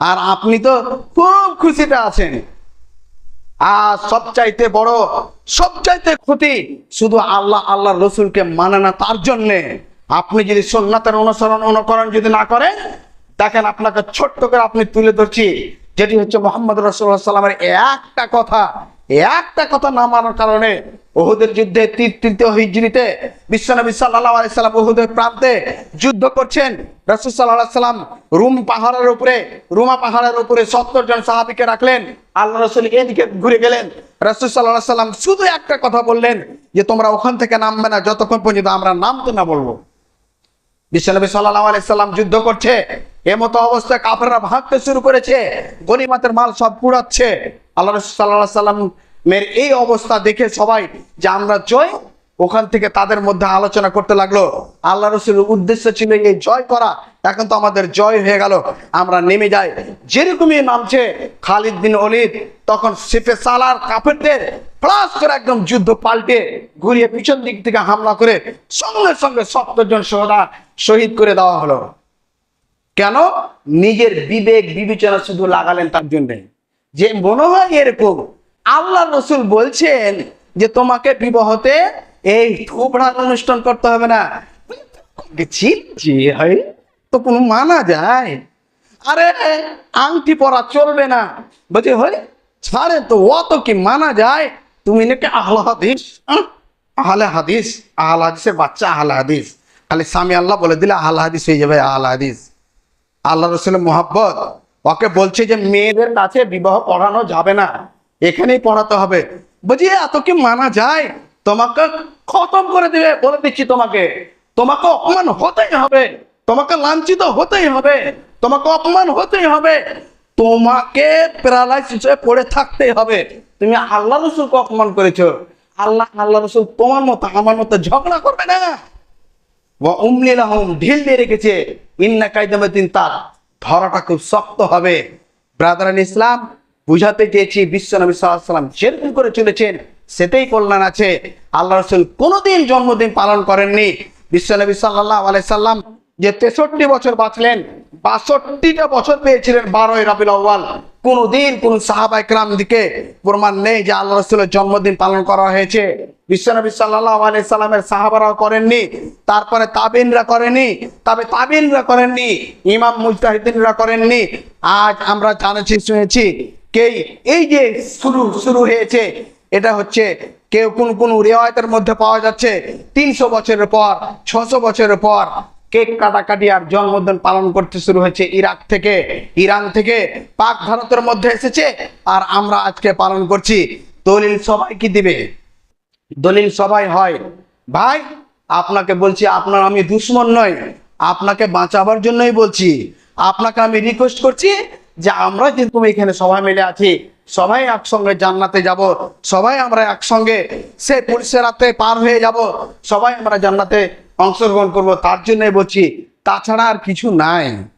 আর আপনি তো খুব খুশিতে আছেন। আর সবচাইতে বড়, সবচাইতে ক্ষতি শুধু আল্লাহ আল্লাহ রসুলকে মানে না, তার জন্যে। আপনি যদি সোননাথের অনুসরণ অনুকরণ যদি না করেন, দেখেন আপনাকে ছোট্ট করে আপনি তুলে ধরছি, যেটি হচ্ছে মোহাম্মদ রসুল্লাহ সাল্লামের একটা কথা। একটা কথা না মানার কারণে ওহুদের যুদ্ধে তৃতীয় হিজড়িতে বিশ্বনবী সাল্লাহ আলাইসাল্লাম ওহুদের প্রান্তে যুদ্ধ করছেন। রসুল সাল্লাহ সাল্লাম রুম পাহাড়ের উপরে, রুমা পাহাড়ের উপরে সত্তর জন সাহাবিকে রাখলেন। আল্লাহ রসুল এদিকে ঘুরে গেলেন। রসুল সাল্লাহ সাল্লাম শুধু একটা কথা বললেন যে, তোমরা ওখান থেকে নামবে না, যতক্ষণ পর্যন্ত আমরা নামতে না বলব। বিশ্বনবী সাল্লাহ আলাইসাল্লাম যুদ্ধ করছে। এমতো অবস্থায় কাফেররা ভাগতে শুরু করেছে। গনিমাতের মাল সব পুড়াচ্ছে। আল্লাহ রসুল সাল্লাহ সাল্লামের এই অবস্থা দেখে সবাই যে আমরা জয়, ওখান থেকে তাদের মধ্যে আলোচনা করতে লাগল। আল্লাহ রসুলের উদ্দেশ্য ছিল এই জয় করা, এখন তো আমাদের জয় হয়ে গেল, আমরা নেমে যাই। যেরকমই নামছে খালিদ বিন অলিদ তখন সিফে সালার কাফেরদের প্লাস করে একদম যুদ্ধ পাল্টে ঘুরিয়ে পিছন দিক থেকে হামলা করে সঙ্গে সঙ্গে সত্তর জন সোহদা শহীদ করে দেওয়া হলো। কেন? নিজের বিবেক, বিবেচনা শুধু লাগালেন তার জন্য। যে মনে হয় এরকম আল্লাহ রসুল বলছেন যে তোমাকে বিবাহতে এই থুবড়ার অনুষ্ঠান করতে হবে না। তো কোনো মানা যায়? আরে, আংটি পরা চলবে না। বলছে হয় ছাড়ে তো, অত কি মানা যায়? তুমি নাকি আহল হাদিস? আহ? আহলে হাদিস, আহল হাদিসের বাচ্চা আহলে হাদিস। খালি স্বামী আল্লাহ বলে দিলে আহল হাদিস হয়ে যাবে, আহল হাদিস। আল্লাহ রসুলের মোহাব্বত। ওকে বলছে যে মেয়েদের কাছে বিবাহ পড়ানো যাবে না, এখানেই পড়াতে হবে। বলছি এত কি মানা যায়? তোমাকে খতম করে দিবে, বলে দিচ্ছি তোমাকে। তোমাকে অপমান হতেই হবে, তোমাকে লাঞ্ছিত হতেই হবে, তোমাকে অপমান হতেই হবে। তোমাকে প্যারালাইসিস হয়ে পড়ে থাকতেই হবে। তুমি আল্লাহ রসুলকে অপমান করেছ। আল্লাহ আল্লাহ রসুল তোমার মতো, আমার মতো ঝগড়া করবে না। ওয়া উমলি লাহুম, ঢিল দিয়ে রেখেছে। ইন্না কাইদামাতিন তার। ধরাটা খুব শক্ত হবে। ব্রাদারান ইসলাম, বুঝাতে চেয়েছি, বিশ্ব নবী সাল্লাম যেরকম করে চলেছেন সেটাই কল্যাণ আছে। আল্লাহ রসুল কোনোদিন জন্মদিন পালন করেননি। বিশ্ব নবী সাল্লাল্লাহু আলাইহি সাল্লাম যে তেষট্টি বছর বাঁচলেন, বাষট্টিটা বছর পেয়েছিলেন বারোই রাবিল আউ্বাল কোনোদিন কোন সাহাবা দিকে প্রমাণ নেই যে আল্লাহ রসুলের জন্মদিন পালন করা হয়েছে। বিশ্বনবী সাল্লাহ আলাই সাল্লামের সাহাবারাও করেননি, তারপরে তাবিনরা করেনি তবে তাবিনরা করেননি, ইমাম মুজতাহিদিনরা করেননি। আজ আমরা জানেছি, শুনেছি, কে এই যে শুরু শুরু হয়েছে, এটা হচ্ছে কেউ কোন কোন রেওয়ায়তের মধ্যে পাওয়া যাচ্ছে, তিনশো বছরের পর, ছশো বছরের পর কেক কাটাকাটি আর জন্মদিন পালন করতে শুরু হয়েছে ইরাক থেকে। ইরান থেকে পাক ভারতের মধ্যে এসেছে, আর আমরা আজকে পালন করছি। দলিল সবাই কি দিবে? দলিল সবাই হয়। ভাই, আপনাকে বলছি, আপনার আমি দুশ্মন নই। আপনাকে বাঁচাবার জন্যই বলছি। আপনাকে আমি রিকোয়েস্ট করছি যে আমরা যেরকম এখানে সবাই মিলে আছি, সবাই একসঙ্গে জান্নাতে যাব, সবাই আমরা একসঙ্গে সে পুলিশের রাতে পার হয়ে যাব, সবাই আমরা জান্নাতে অংশগ্রহণ করব। তার জন্যই বলছি, তাছাড়া আর কিছু নাই।